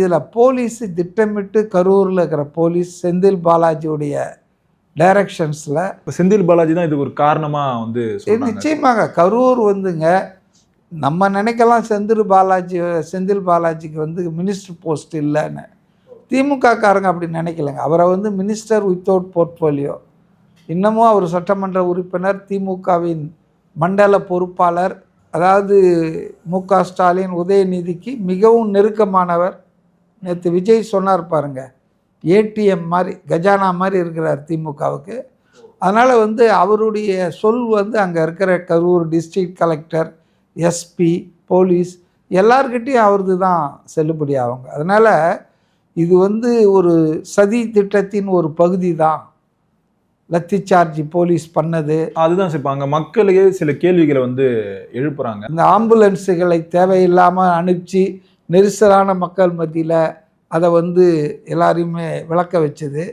இதில் போலீஸ் திட்டமிட்டு கரூரில் இருக்கிற போலீஸ் செந்தில் பாலாஜியுடைய டைரக்ஷன்ஸில் இப்ப செந்தில் பாலாஜி தான் இதுக்கு ஒரு காரணமா வந்து நிச்சயமாக கரூர் வந்துங்க நம்ம நினைக்கலாம் செந்தில் பாலாஜி செந்தில் பாலாஜிக்கு வந்து மினிஸ்டர் போஸ்ட் இல்லைன்னு. திமுக காரங்க அப்படி நினைக்கலங்க. அவரை வந்து மினிஸ்டர் வித்தவுட் போர்ட்ஃபோலியோ இன்னமும் அவர் சட்டமன்ற உறுப்பினர் திமுகவின் மண்டல பொறுப்பாளர் அதாவது மு க ஸ்டாலின் உதயநிதிக்கு மிகவும் நெருக்கமானவர். நேற்று விஜய் சொன்னார் பாருங்க ஏடிஎம் மாதிரி கஜானா மாதிரி இருக்கிறார் திமுகவுக்கு. அதனால் வந்து அவருடைய சொல் வந்து அங்கே இருக்கிற Karur district collector SP police எல்லார்கிட்டேயும் அவரது தான் செல்லுபடி ஆகுங்க. அதனால் இது வந்து ஒரு சதி திட்டத்தின் ஒரு பகுதி தான். லத்தி சார்ஜ் போலீஸ் பண்ணது. அதுதான் சார் இப்ப அங்க மக்களுக்கே சில கேள்விகளை வந்து எழுப்புறாங்க. இந்த ஆம்புலன்ஸுகளை தேவையில்லாமல் அனுப்பிச்சு நெரிசலான மக்கள் மத்தியில் அதை வந்து எல்லாரையுமே விளக்க வச்சது.